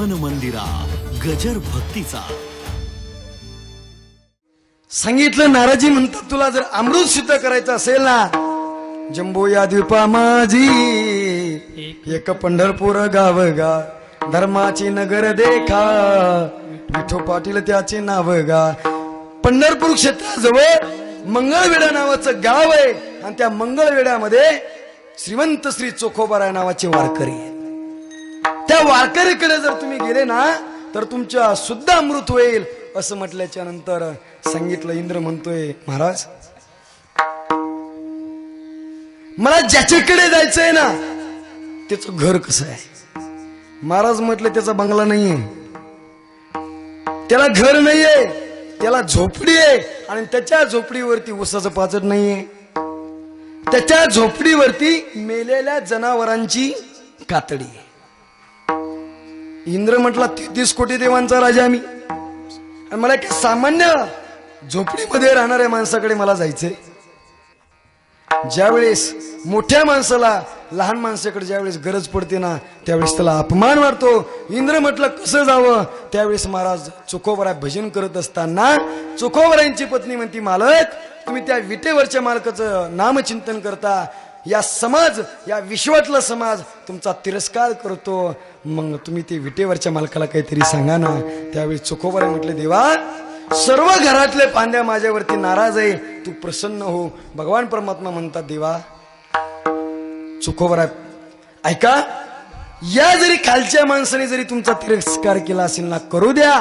मन मंदिरा गजर भक्तीचा. सांगितलं नाराजी म्हणतात तुला जर अमृत सिद्ध करायचं असेल ना जम्बो या द्वीपा माझी एक पंढरपूर गाव गा. धर्माची नगर देखा विठो पाटील त्याचे नाव गा. पंढरपूर क्षेत्राजवळ मंगळवेडा नावाचं गाव आहे आणि त्या मंगळवेड्यामध्ये श्रीमंत श्री चोखोबाराय नावाचे वारकरी आहेत. त्या वारकरीकडे जर तुम्ही गेले ना तर तुमच्या सुद्धा अमृत होईल असं म्हटल्याच्या नंतर सांगितलं इंद्र म्हणतोय महाराज मला ज्याच्याकडे जायचंय ना त्याचं घर कसं आहे? महाराज म्हटलं त्याचा बंगला नाहीये. त्याला घर नाहीये त्याला झोपडी आहे आणि त्याच्या झोपडीवरती उसाचं पाचट नाहीये. त्याच्या झोपडीवरती मेलेल्या जनावरांची कातडी आहे. इंद्र म्हटला तेहतीस कोटी देवांचा राजा मी. आणि मला एक सामान्य झोपडीमध्ये राहणाऱ्या माणसाकडे मला जायचंय. ज्यावेळेस मोठ्या माणसाला लहान माणसाकडे ज्यावेळेस गरज पडते ना त्यावेळेस त्याला अपमान वाटतो. इंद्र म्हटलं कसं जावं? त्यावेळेस महाराज चोखोबरा भजन करत असताना चोखोबरांची पत्नी म्हणती मालक तुम्ही त्या विटेवरच्या मालकाचं नामचिंतन करता. या समाज या विश्वातला समाज तुमचा तिरस्कार करतो. मग तुम्ही ते विटेवरच्या मालकाला काहीतरी सांगा ना. त्यावेळी चोखोबरा म्हटले देवा सर्व घरातले पांद्या माझ्यावरती नाराज आहे. तू प्रसन्न हो. भगवान परमात्मा म्हणतात देवा चुकोबरा ऐका या जरी खालच्या माणसाने जरी तुमचा तिरस्कार केला असेल ना करू द्या.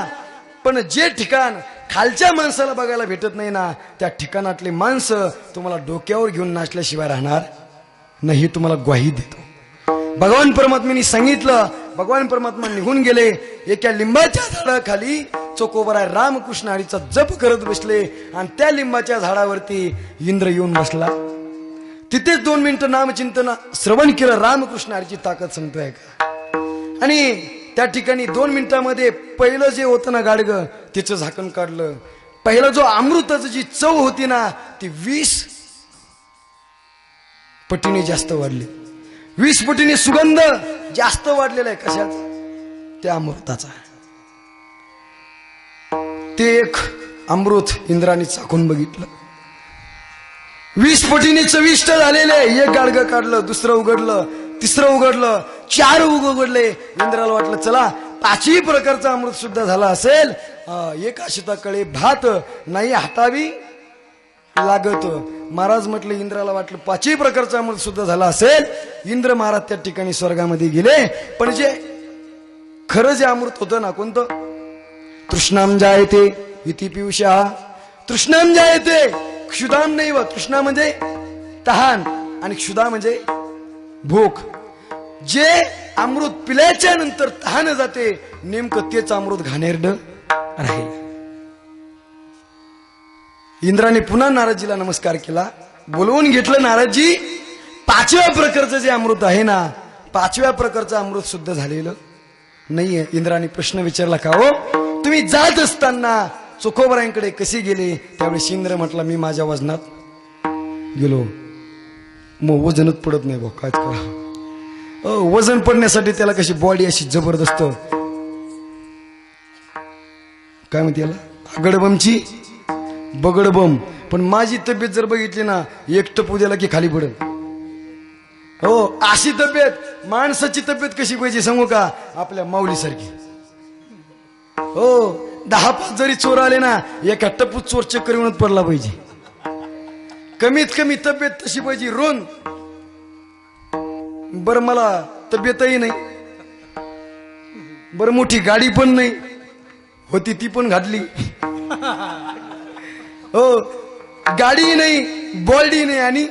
पण जे ठिकाण खालच्या माणसाला बघायला भेटत नाही ना त्या ठिकाणातले माणसं तुम्हाला डोक्यावर घेऊन नाचल्याशिवाय राहणार. नाही ही तुम्हाला ग्वाही देतो. भगवान परमात्म्याने सांगितलं भगवान परमात्मा निघून गेले एका लिंबाच्या झाडाखाली चोकोबराय रामकृष्ण हरीचा जप करत बसले आणि त्या लिंबाच्या झाडावरती इंद्र येऊन बसला. तिथेच दोन मिनिटं नामचिंतन श्रवण केलं रामकृष्ण हरीची ताकद सांगतोय का? आणि त्या ठिकाणी दोन मिनिटामध्ये पहिलं जे होतं ना गाडगं तिचं झाकण काढलं. पहिलं जो अमृताचं जी चव होती ना ती वीस पटीने जास्त वाढले. वीस पटीने सुगंध जास्त वाढलेला आहे. कशाच त्या अमृताचा. ते एक अमृत इंद्राने चाकून बघितलं. वीस पटीने चविष्ट झालेले एक गाडगं काढलं दुसरं उघडलं तिसरं उघडलं चार उग उघडले. इंद्राला वाटलं चला पाचही प्रकारचा अमृत सुद्धा झाला असेल. अं, एका शेताकडे भात नाही हातावी लागत. महाराज म्हटलं इंद्राला वाटलं पाचही प्रकारचा अमृत सुद्धा झाला असेल. इंद्र महाराज त्या ठिकाणी स्वर्गामध्ये गेले. पण जे खरं जे अमृत होतं ना कोणतं? तृष्णाम जायते इति पियुषा. तृष्णाम जायते क्षुदाम नाही व तृष्णा म्हणजे तहान आणि क्षुदा म्हणजे भूक जे अमृत पिल्याच्या नंतर तहान जाते नेमकं तेच अमृत घाणेरड राहील. इंद्राने पुन्हा नाराजीला नमस्कार केला. बोलवून घेतलं नाराजी. पाचव्या प्रकारचं जे अमृत आहे ना पाचव्या प्रकारचं अमृत सुद्धा झालेलं. नाहीये इंद्राने प्रश्न विचारला का हो? तुम्ही जात असताना चुकोबऱ्यांकडे कसे गेले? त्यावेळेस इंद्र म्हटलं मी माझ्या वजनात गेलो. मग वजनच पडत नाही भाऊ काय करा. वजन पडण्यासाठी त्याला कशी बॉडी अशी जबरदस्त. काय म्हणते याला? गडबमची बगडबम. पण माझी तब्येत जर बघितली ना एक टपू द्याला की खाली पडत हो अशी तब्येत. माणसाची तब्येत कशी पाहिजे सांगू का? आपल्या माऊलीसारखी. हो दहा पाच जरी चोर आले ना एका टप्पूत चोर चक्कर येऊनच पडला पाहिजे. कमीत कमी तब्येत तशी पाहिजे रोन. बर मला तब्येतही नाही. बर मोठी गाडी पण नाही. होती ती पण घातली. हो. गाडी नाही बॉडी नाही आणि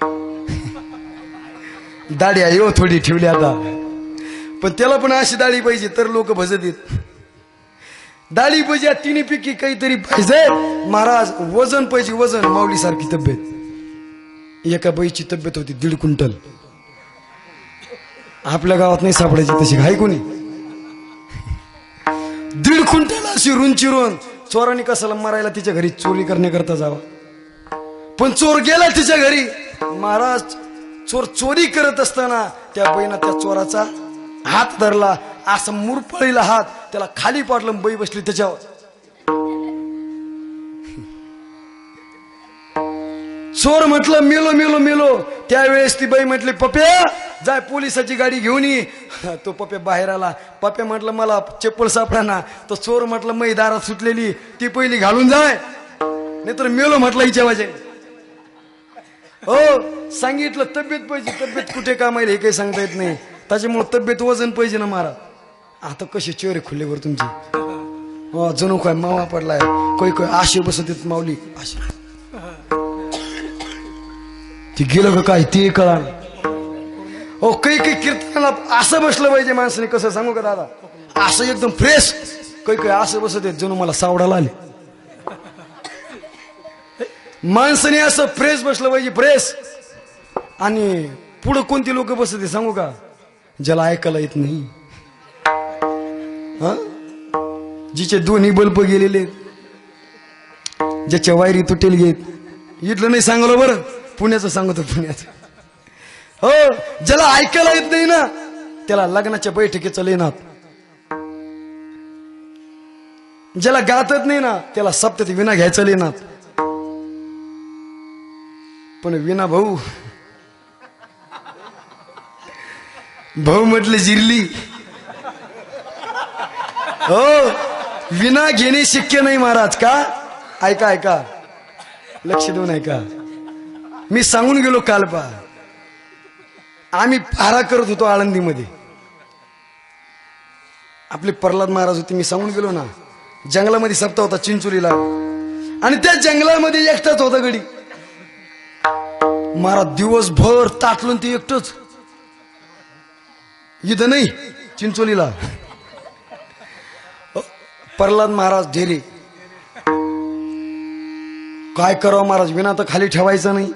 दाढी आहे हो थोडी ठेवली आता. पण त्याला पण अशी दाढी पाहिजे तर लोक भजत येत दाढी पाहिजे तिन्ही पैकी काहीतरी पाहिजे. महाराज वजन पाहिजे वजन. माऊली सारखी तब्येत. एका बाईची तब्येत होती दीड क्विंटल. आपल्या गावात नाही सापडायची तशी घाई कोणी? दीड क्विंटल अशी रुंची रुन चोराने कसाला मारायला तिच्या घरी चोरी करण्याकरता जावा? पण चोर गेला तिच्या घरी. महाराज चोर चोरी करत असताना त्या बहिणा त्या चोराचा हात धरला. असं मुरपळीला हात त्याला खाली पाडलं बाई बसली त्याच्यावर. चोर म्हटलं मेलो मेलो मेलो. त्यावेळेस ती बाई म्हटली पप्या जाय पोलिसाची गाडी घेऊन ये. तो पप्या बाहेर आला. पप्या म्हटलं मला चप्पल सापडाना तो चोर म्हटलं मै दारात सुटलेली ती पहिली घालून जाय. नाहीतर मेलो म्हटलं हिच्या वाजे हो सांगितलं तब्येत पाहिजे तब्येत कुठे कामायला हे काही सांगता येत नाही. त्याच्यामुळे तब्येत वजन पाहिजे ना मारा. आता कसे चेहरे खुल्लेवर तुमचे. हो जणू काय मावा पडलाय. कोई कोई आशे बसत माऊली. आशे. ती गेलं का काय ते कळा ओ काही काही कीर्तनाला असं बसलं पाहिजे माणसाने कसं सांगू का दादा? असं एकदम फ्रेश काही काही असं बसत येत जणू मला सावडाला आले. माणसाने असं फ्रेश बसलं पाहिजे फ्रेश आणि पुढं कोणती लोक बसत सांगू का? ज्याला ऐकायला येत नाही. हा? जिचे दोन्ही बल्ब गेलेले आहेत, ज्याच्या वायरी तुटेल घेत इथलं नाही सांगलं बरं. पुण्याचं सांगतो पुण्याचं हो ज्याला ऐकायला येत नाही ना त्याला लग्नाच्या बैठकीचं लेनात ज्याला गातच नाही ना त्याला सप्त्यात विना घ्यायचं लिहिणार पण विना भाऊ भाऊ म्हटले जिरली. हो विना घेणे शक्य नाही महाराज का? ऐका ऐका. लक्ष देऊन ऐका. मी सांगून गेलो काल पा आम्ही पारा करत होतो आळंदीमध्ये. आपले प्रल्हाद महाराज होते मी सांगून गेलो ना. जंगलामध्ये सप्ताह होता चिंचोलीला. आणि त्या जंगलामध्ये एकटाच होता गडी. महाराज दिवसभर ताटलून ते एकटच. इथं नाही चिंचोलीला. प्रल्हाद महाराज ढेरे. काय करावं महाराज विना तर खाली ठेवायचं नाही.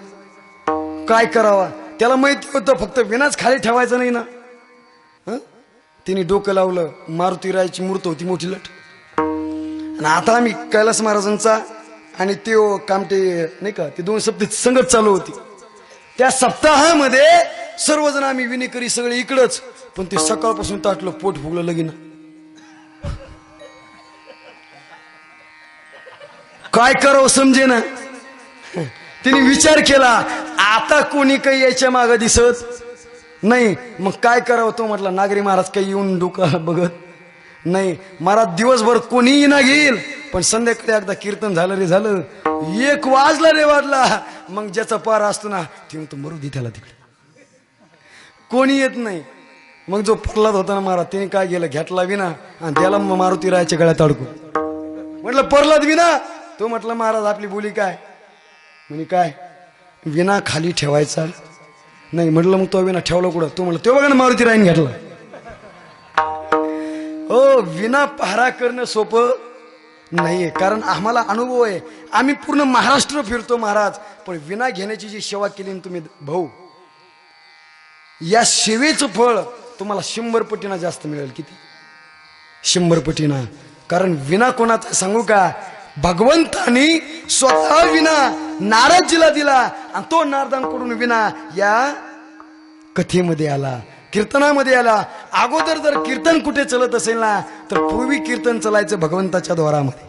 काय करावा? त्याला माहिती होतं फक्त विनाच खाली ठेवायचं नाही ना. तिने डोकं लावलं मारुती रायची मूर्त होती मोठी लट. आणि आता आम्ही कैलास महाराजांचा आणि ते कामटे नाही का ते दोन सप्ते संगत चालू होती. त्या सप्ताहामध्ये सर्वजण आम्ही विनेकरी सगळे इकडच पण ते सकाळपासून ताटलं पोट फुगलं लगीन. काय करावं समजे ना तिने विचार केला आता कोणी काही याच्या मागं दिसत नाही. मग काय करावं तो म्हटला नागरी महाराज काही येऊन डोका बघत नाही. महाराज दिवसभर कोणीही ना घेईल पण संध्याकाळी एकदा कीर्तन झालं रे झालं. एक वाजला रे वाजला. मग ज्याचा पार असतो ना ते म्हणतो मरू दे त्याला तिकडे. कोणी येत नाही. मग जो फुकलात होता ना महाराज त्याने काय गेलं घेतला विना आणि त्याला मग मारुती रायच्या गळ्यात अडकून. म्हटलं परलात विना? तो म्हटलं महाराज आपली बोली काय? म्हणे काय? विना खाली ठेवायचा? नाही म्हटलं मग तो विना ठेवला कुठं? तू म्हणलं तो बघा ना मारुती राईन घेतला. हो विना पहारा करणं सोपं नाहीये कारण आम्हाला अनुभव आहे. आम्ही पूर्ण महाराष्ट्र फिरतो महाराज पण विना घेण्याची जी सेवा केली ना तुम्ही भाऊ या सेवेचं फळ तुम्हाला शंभर पटीना जास्त मिळेल. किती? शंभर पटीना. कारण विना कोणाचा सांगू का? भगवंतानी स्वतः विना नारदजीला दिला आणि तो नारदांकडून विना या कथेमध्ये आला कीर्तनामध्ये आला. अगोदर जर कीर्तन कुठे चलत असेल ना तर पूर्वी कीर्तन चलायचं भगवंताच्या द्वारामध्ये.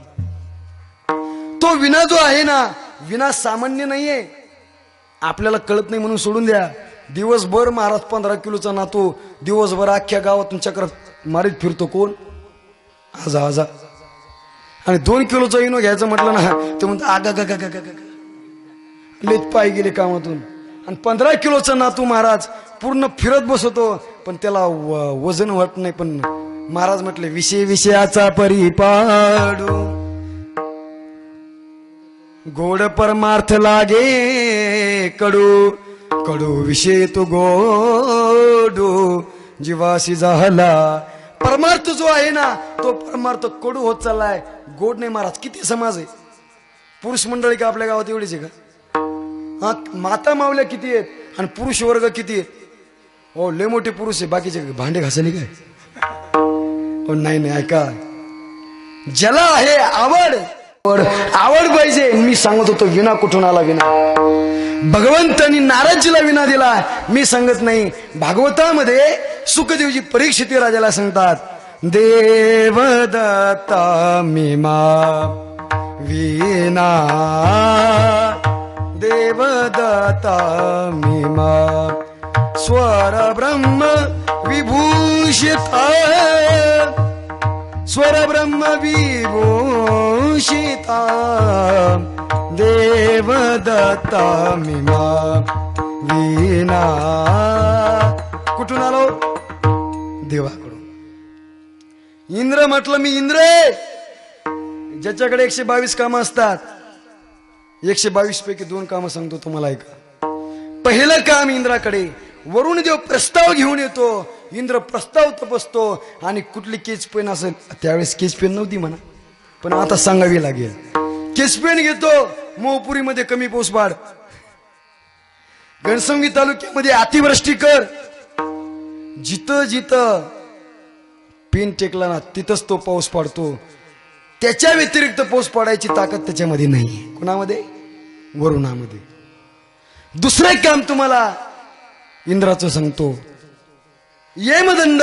तो विना जो आहे ना विना सामान्य नाहीये. आपल्याला कळत नाही म्हणून सोडून द्या. दिवसभर महाराज पंधरा किलोचा नातू दिवसभर अख्ख्या गावातून चक्र मारीत फिरतो कोण? आजा आजा. आणि दोन किलोचा इनो घ्यायचं म्हटलं ना ते म्हणतो आगा गा गा गा गा लेत पाय गेले कामातून. आणि पंधरा किलोचा नातू महाराज पूर्ण फिरत बसवतो पण त्याला व- वजन वाटत नाही. पण महाराज म्हटले विषय विषयाचा परिपाडू. गोड परमार्थ लागे कडू. कडू विषय तो गोडू. जीवाशी झाला परमार्थ जो आहे ना तो परमार्थ कडू होत चाललाय. गोड नाही महाराज किती समाज आहे? पुरुष मंडळी का आपल्या गावात एवढीच आहे का? हा माता मावल्या किती आहेत आणि पुरुष वर्ग किती आहेत? हो लय मोठे पुरुष आहे बाकीचे भांडे घासले काय? हो नाही नाही ऐका. ज्याला आहे आवड आवड पाहिजे. मी सांगत होतो विना कुठून आला विना. भगवंतानी नाराजीला विना दिला. मी सांगत नाही. भागवतामध्ये सुखदेवजी परीक्षित राजाला सांगतात देवदत्ता मिमा वीणा देवदत्ता मिमा स्वर ब्रह्म विभूषिता स्वर ब्रह्म विभूषिता देवदत्ता मिमा वीणा कुठून आलो देवाकडून इंद्र म्हटलं मी इंद्र. ज्याच्याकडे एकशे बावीस कामं असतात एकशे बावीस पैकी दोन कामं सांगतो तुम्हाला ऐका पहिलं काम इंद्राकडे वरुण देव प्रस्ताव घेऊन येतो इंद्र प्रस्ताव तपासतो आणि कुठली केच पेन असेल त्यावेळेस केच पेन नव्हती म्हणा. पण आता सांगावी लागेल. केच पेन घेतो मोहपुरीमध्ये कमी पाऊस पाड. गणसंगी तालुक्यामध्ये अतिवृष्टी कर. जिथं जिथं पिन टेकला ना तिथंच तो पाऊस पडतो. त्याच्या व्यतिरिक्त पाऊस पडायची ताकद त्याच्यामध्ये नाही कुणामध्ये? वरुणामध्ये. दुसरं एक काम तुम्हाला इंद्राचं सांगतो. येमदंड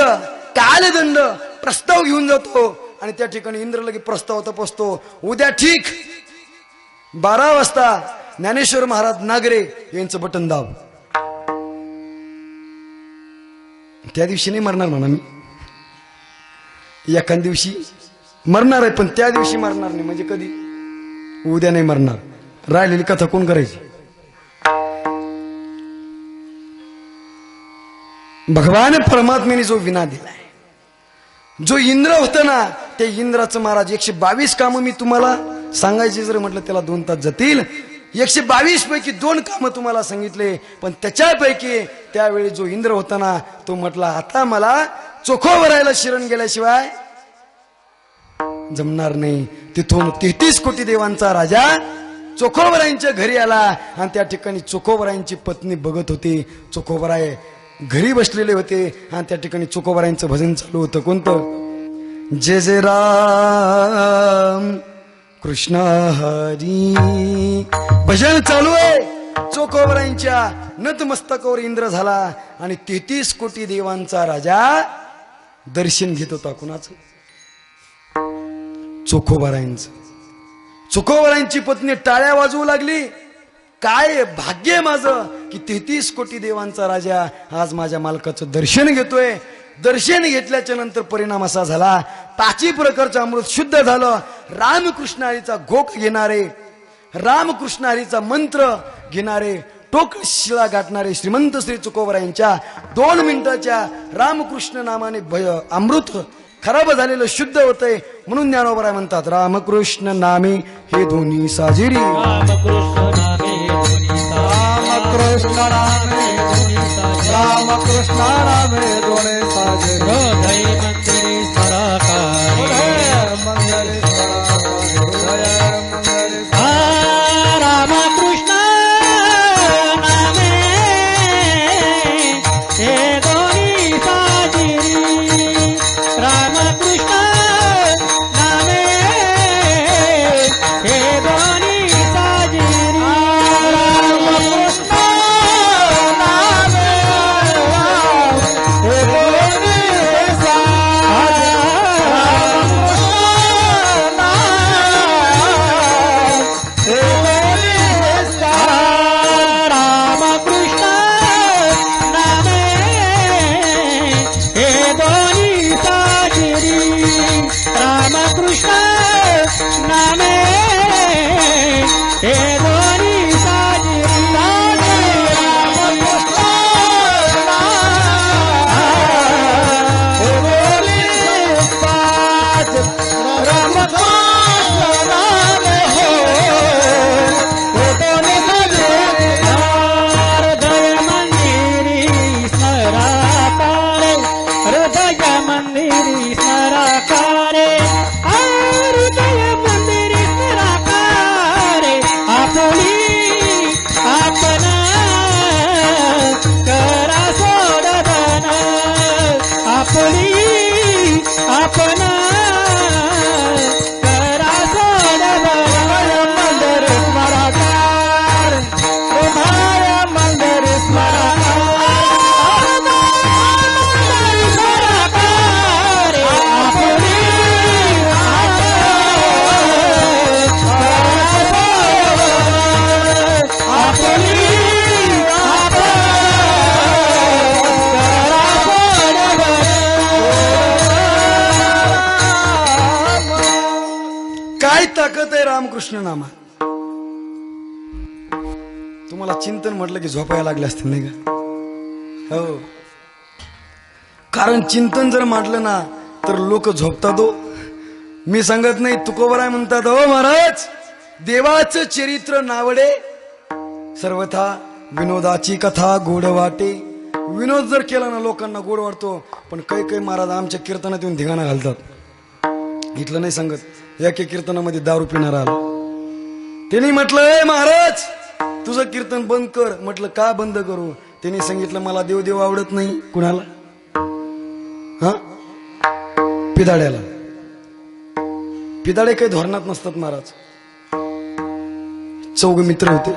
कालदंड प्रस्ताव घेऊन जातो आणि त्या ठिकाणी इंद्र लगे प्रस्ताव तपासतो. उद्या ठीक बारा वाजता ज्ञानेश्वर महाराज नागरे यांचं बटन दाब. त्या दिवशी नाही मरणार म्हणा मी. एखाद दिवशी मरणार आहे पण त्या दिवशी मरणार नाही. म्हणजे कधी? उद्या नाही मरणार. राहिलेली कथा कोण करायची? भगवान परमात्म्याने जो विना दिलाय जो इंद्र होता ना ते इंद्राचं महाराज एकशे बावीस कामं मी तुम्हाला सांगायची जर म्हटलं त्याला दोन तास जातील. एकशे बावीस पैकी दोन कामं तुम्हाला सांगितले पण त्याच्यापैकी त्यावेळी जो इंद्र होता ना तो म्हटला आता मला चोखोवरायला शिरण गेल्याशिवाय जमणार नाही. तिथून तेहतीस कोटी देवांचा राजा चोखोबरायांच्या घरी आला आणि त्या ठिकाणी चोखोबरायांची पत्नी बघत होती. चोखोबराय घरी बसलेले होते आणि त्या ठिकाणी चोखोबरायांचं भजन चालू होतं. कोणतं? जय जय राम कृष्ण हरी. भजन चालू आहे. चोखोबरायांच्या नतमस्तकावर इंद्र झाला आणि तेहतीस कोटी देवांचा राजा दर्शन घेत होता कुणाचं चोखोबारायांचं. चोखोबारायांची पत्नी टाळ्या वाजवू लागली. काय भाग्य माझं की तेहतीस कोटी देवांचा राजा आज माझ्या मालकाचं दर्शन घेतोय. दर्शन घेतल्याच्या नंतर परिणाम असा झाला. पाची प्रकारचं अमृत शुद्ध झालं. रामकृष्ण हरीचा घोक घेणारे रामकृष्ण हरीचा मंत्र घेणारे टोक शिळा गाठणारे श्रीमंत श्री चुकोबरायांच्या दोन मिनिटाच्या रामकृष्ण नामाने भय अमृत खराब झालेलं शुद्ध होतंय म्हणून ज्ञानोबराय म्हणतात रामकृष्ण नामे हे दोन्ही साजिरी रामकृष्ण नामे रामकृष्ण नामे दोणे साजे रामकृष्ण नामा तुम्हाला चिंतन म्हटलं की झोपायला लागले असतील नाही का? हो. कारण चिंतन जर म्हटलं ना तर लोक झोपतात हो. मी सांगत नाही तुकोबराय आहे म्हणतात हो महाराज देवाचं चरित्र नावडे. सर्वथा विनोदाची कथा गोड वाटे. विनोद जर केला ना लोकांना गोड वाटतो पण काही काही महाराज आमच्या कीर्तनात येऊन धिगाणा घालतात. इथलं नाही सांगत एके कीर्तनामध्ये दारू पिणार आला. त्यांनी म्हटलं महाराज तुझं कीर्तन बंद कर. म्हटलं का बंद करू? त्यांनी सांगितलं मला देवदेव आवडत नाही. कुणाला? हा? पिदाड्याला. पिदाडे काही धोरणात नसतात महाराज. चौघ मित्र होते.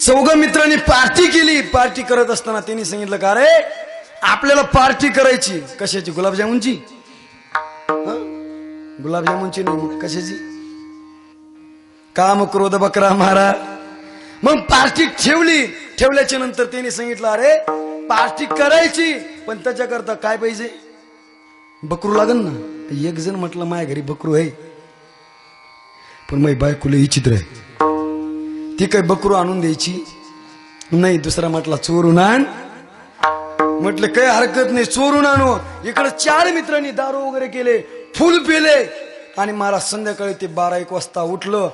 चौघ मित्रांनी पार्टी केली. पार्टी करत असताना त्यांनी सांगितलं का रे? आपल्याला पार्टी करायची. कशाची? गुलाबजामुनची? गुलाबजामुनची नाही. कशाची? काम क्रोध बकरा मारा. मग प्लास्टिक ठेवली. ठेवल्याच्या नंतर त्यांनी सांगितलं अरे प्लास्टिक करायची पण त्याच्याकरता काय पाहिजे? बकरू लागन ना. एक जण म्हटलं माझ्या घरी बकरू आहे. पण मग बायकोला इच्छित आहे. ती काही बकरू आणून द्यायची? नाही. दुसरा म्हटला चोरून आण. म्हटलं काही हरकत नाही चोरून आणू. इकडे चार मित्रांनी दारू वगैरे केले फुल पिले. आणि मला संध्याकाळी ते बारा एक वाजता उठलं.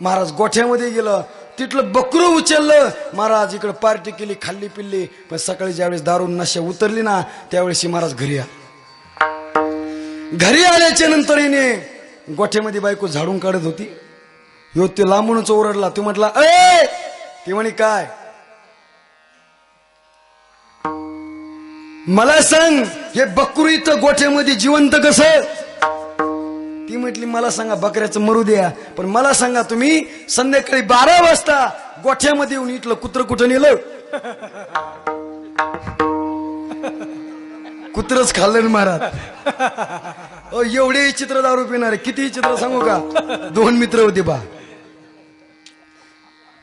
महाराज गोठ्यामध्ये गेलं तिथलं बकरू उचललं. महाराज इकडं पार्टी केली खाल्ली पिल्ली पण सकाळी ज्यावेळेस दारू नशा उतरली ना त्यावेळेस ही महाराज घरी आ घरी आल्याच्यानंतर हिने गोठ्यामध्ये बायको झाडून काढत होती. यो ते लांबूनच ओरडला तू म्हटला अय ती म्हणे काय? मला सांग हे बकरू इथं गोठ्यामध्ये जिवंत कसं? ती म्हटली मला सांगा बकऱ्याचं मरू द्या. पण मला सांगा तुम्ही संध्याकाळी बारा वाजता गोठ्यामध्ये येऊन इथलं कुत्र कुठं नेलं? कुत्रच खाल्लं महाराज. अहो, एवढे चित्र दारू पिणारे किती चित्र सांगू का? दोन मित्र होते बा.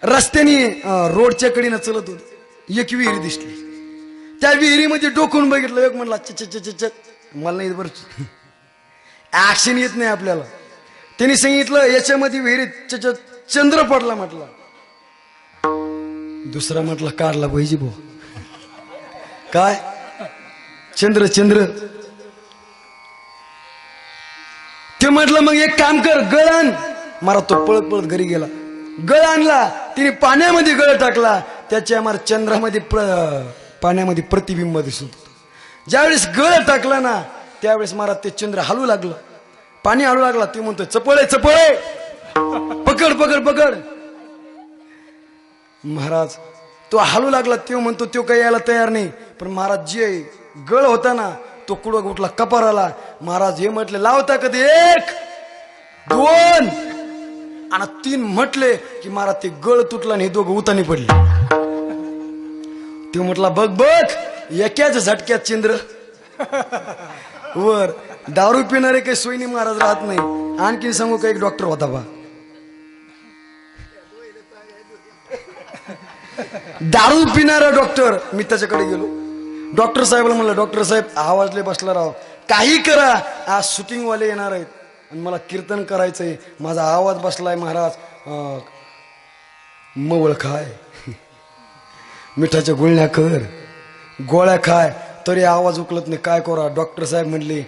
रस्त्याने रोडच्या कडीनं चलत होते. एक विहिरी दिसली. त्या विहिरीमध्ये डोकून बघितलं एक म्हणला च. मला नाही बरं. ऍक्शन येत नाही आपल्याला. त्यांनी सांगितलं याच्यामध्ये विहिरीत चंद्र पडला म्हटला. दुसरा म्हटला काढला पाहिजे भाऊ. काय? चंद्र चंद्र. ते म्हटलं मग एक काम कर गळ आण. मारा तो पळत पळत घरी गेला. गळ आणला. तिने पाण्यामध्ये गळ टाकला. त्याच्या मार चंद्रामध्ये पाण्यामध्ये प्रतिबिंब दिसत ज्यावेळेस गळ टाकला ना त्यावेळेस महाराज ते चंद्र हलू लागलं. पाणी हलू लागला. ते म्हणतोय चपळे चपळे. पकड पकड पकड. महाराज तो हलू लागला. तो म्हणतो तो काही यायला तयार नाही. पण महाराज जे गळ होता ना तो उठला कपार कपाराला. महाराज हे म्हटले लावता कधी एक दोन? आणि तीन म्हटले की महाराज ते गळ तुटला आणि हे दोघं उतानी पडले. ते म्हटला बघ बघ एकाच झटक्यात चंद्र. वर. दारू पिणारे काही सोयीनी महाराज राहत नाही. आणखीन सांगू का एक डॉक्टर होता बा. दारू पिणारा डॉक्टर मी त्याच्याकडे गेलो. डॉक्टर साहेबला म्हणलं डॉक्टर साहेब आवाजले बसला राव. काही करा आज शूटिंगवाले येणार आहेत. आणि मला कीर्तन करायचंय. माझा आवाज बसलाय महाराज. अं, मवळ खाय. मिठाच्या गुळण्या कर. गोळ्या खाय. तरी आवाज उकलत नाही. काय करा? डॉक्टर साहेब म्हणले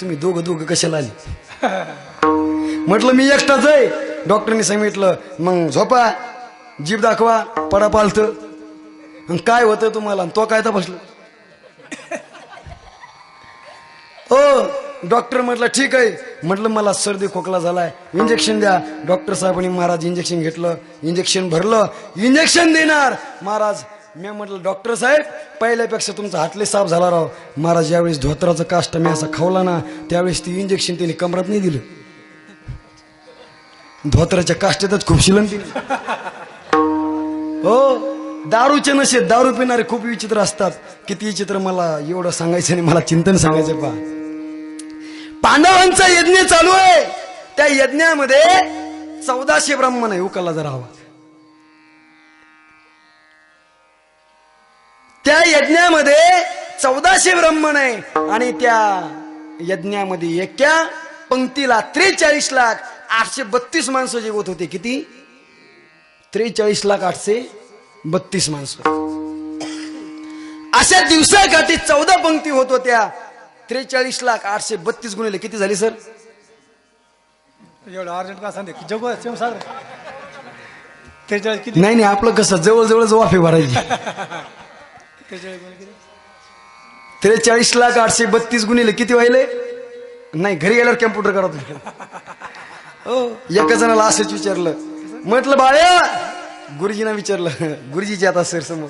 तुम्ही दोघं दोघं कशाला आली? म्हटलं मी एकटाच आहे. डॉक्टरनी सांगितलं मग झोपा जीभ दाखवा पडा पालत काय होतं तुम्हाला? आणि तो काय तपासलं? हो डॉक्टर म्हटलं ठीक आहे. म्हटलं मला सर्दी खोकला झालाय. इंजेक्शन द्या. डॉक्टर साहेबांनी महाराज इंजेक्शन घेतलं. इंजेक्शन भरलं. इंजेक्शन देणार. महाराज मी म्हटलं डॉक्टर साहेब पहिल्यापेक्षा तुमचा हातले साफ झाला राव. महाराज यावेळेस धोत्राचं काष्ट मी असा खावला ना त्यावेळेस ती इंजेक्शन तिने कमरात नाही दिलं. धोत्राच्या काष्टातच खूप शिलन तिने. हो दारूचे नशे दारू पिणारे खूप विचित्र असतात. किती विचित्र मला एवढं सांगायचं नाही मला चिंतन सांगायचं पा पांडवांचा यज्ञ चालू आहे. त्या यज्ञामध्ये चौदाशे ब्राह्मण आहे उकलला जरा हवा. त्या यज्ञामध्ये चौदाशे ब्राह्मण आहे. आणि त्या यज्ञामध्ये एका पंक्तीला त्रेचाळीस लाख आठशे बत्तीस माणसं जेवत होते. किती? त्रेचाळीस लाख आठशे बत्तीस माणसं. अशा दिवसाकाठी चौदा पंक्ती होत होत्या. त्रेचाळीस लाख आठशे बत्तीस गुणिले किती झाली सर? एवढं अर्जंट का सांगते? जगू. त्रेचाळीस किती? नाही नाही आपलं कसं जवळ जवळ वाफे भरायची. त्रेचाळीस लाख आठशे बत्तीस गुणिले किती व्हायले? नाही घरी गेल्यावर कॅम्प्युटर करत होते. हो. एका जणाला असंच विचारलं. म्हटलं बाळ्या गुरुजीना विचारलं. गुरुजीचे आता सर समोर.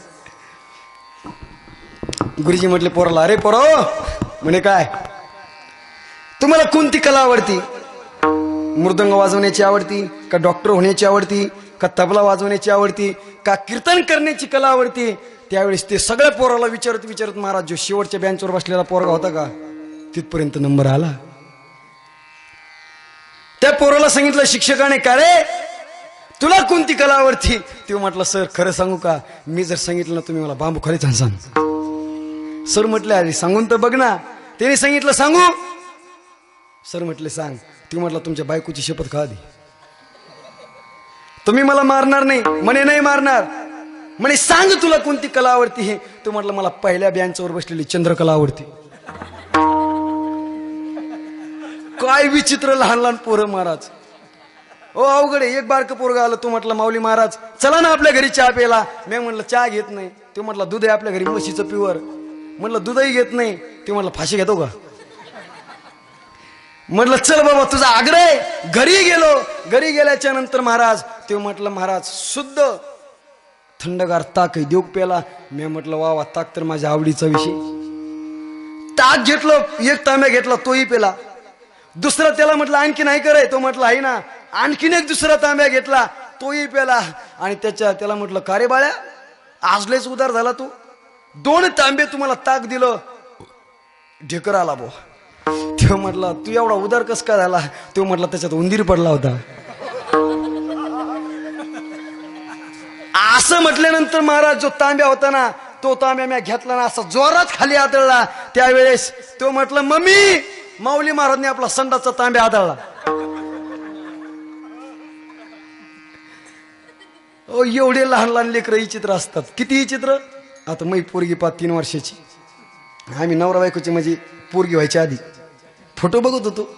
गुरुजी म्हटले पोराला अरे पोरा म्हणे काय? तुम्हाला कोणती कला आवडती? मृदंग वाजवण्याची आवडती का डॉक्टर होण्याची आवडती का तबला वाजवण्याची आवडती का कीर्तन करण्याची कला आवडती त्यावेळेस ते सगळ्या पोराला विचारत विचारत महाराज जो शेवटच्या बँचवर बसलेला पोरगा होता का तिथपर्यंत नंबर आला. त्या पोराला सांगितलं शिक्षकाने का रे? तुला कोणती कला आवडती? ते म्हटलं सर खरं सांगू का? मी जर सांगितलं ना तुम्ही मला बांबू खाली सांग. सर म्हटले अरे सांगून तर बघ ना. त्याने सांगितलं सांगू. सर म्हटले सांग. तू म्हटलं तुमच्या बायकोची शपथ खा आधी तुम्ही मला मारणार नाही. म्हणे नाही मारणार. म्हणे सांग तुला कोणती कला आवडती हे? तू म्हटलं मला पहिल्या बँचवर बसलेली चंद्रकला आवडती काय विचित्र लहान लहान पोरं महाराज. ओ अवघड आहे. एक बारक पोरगा आलं तू म्हटलं माऊली महाराज चला ना आपल्या घरी चहा प्यायला. मी म्हटलं चहा घेत नाही. ते म्हटलं दूध आहे आपल्या घरी म्हशीचं प्युअर. म्हटलं दूधही घेत नाही. ते म्हटलं फाशी घेतो का? म्हटलं चल बाबा तुझा आग्रह आहे. घरी गेलो. घरी गेल्याच्यानंतर महाराज ते म्हटलं महाराज शुद्ध थंडगार ताक देऊ प्याला? मी म्हटलं वा वा ताक तर माझ्या आवडीचा विषय. ताक घेतलं एक तांब्या घेतला तोही पेला दुसरा त्याला म्हटलं आणखी नाही कराय तो म्हटला आहे ना. आणखीन एक दुसरा तांब्या घेतला तोही पेला आणि त्याच्या त्याला म्हटलं का रे बाळ्या? आजलेच उदार झाला तू. दोन तांबे तुम्हाला ताक दिलं. ढेकर आला बो तो म्हटला तू एवढा उदार कस काय झाला? तो म्हटला त्याच्यात उंदीर पडला होता. असं म्हटल्यानंतर महाराज जो तांब्या होता ना तो तांब्या म्या घेतला ना असा जोरात खाली आदळला. त्यावेळेस तो म्हटलं मम्मी माऊली महाराजने आपला संडाचा तांब्या आदळला. ओ एवढे लहान लहान लेकरं ही चित्र असतात. किती ही चित्र आता मै पोरगी पा तीन वर्षाची. आम्ही नवरा बायकोची म्हणजे पोरगी व्हायच्या आधी. फोटो बघत होतो.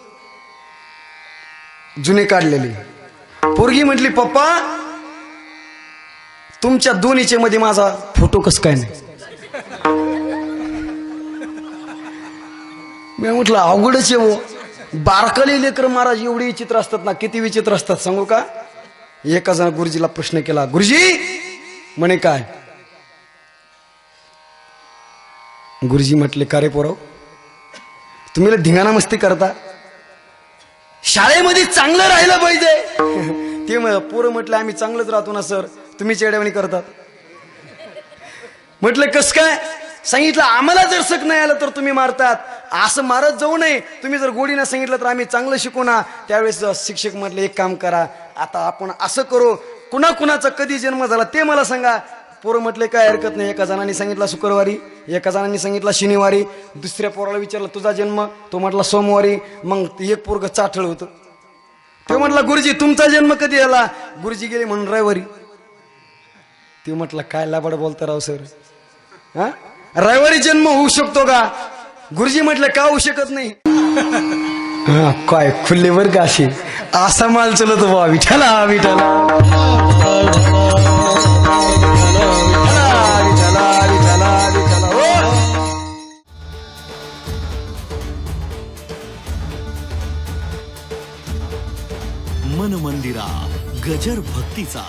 जुने काढलेले. पोरगी म्हटली पप्पा तुमच्या दोन्हीचे मध्ये माझा फोटो कस काय नाही? मी म्हटलं अवघडच आहे हो. बारकली लेकर महाराज एवढी विचित्र असतात ना किती विचित्र असतात सांगू का? एका जण गुरुजीला प्रश्न केला गुरुजी म्हणे काय? गुरुजी म्हटले का रे पोराव तुम्ही धिंगाना धिंगाणा मस्ती करता? शाळेमध्ये चांगलं राहिलं पाहिजे. ते पोरं म्हटलं आम्ही चांगलंच राहतो ना सर. तुम्ही चेडवणी करतात. म्हटलं कस काय? सांगितलं आम्हाला जर सक नाही आलं तर तुम्ही मारतात. असं मारत जाऊ नये. तुम्ही जर गोडीनं सांगितलं तर आम्ही चांगलं शिकू ना. त्यावेळेस शिक्षक म्हटलं एक काम करा. आता आपण असं करू. कुणा कुणाचा कधी जन्म झाला ते मला सांगा. पोरं म्हटले काय हरकत नाही. एका जणांनी सांगितला शुक्रवारी एका जणांनी सांगितला शनिवारी. दुसऱ्या पोराला विचारला तुझा जन्म? तो म्हटला सोमवारी. मग ते एक पोरग चाठळ होतं. तो म्हटला गुरुजी तुमचा जन्म कधी आला? गुरुजी गेले म्हणून रविवारी. ते म्हटलं काय लाबड बोलता राव सर? हा? रविवारी जन्म होऊ शकतो का? गुरुजी म्हटलं का होऊ शकत नाही? हा, काय खुल्ले बर का अशी असा माल चलत बा विठाला विठाला विठाला विठाला विठाला मन मंदिरा गजर भक्तीचा.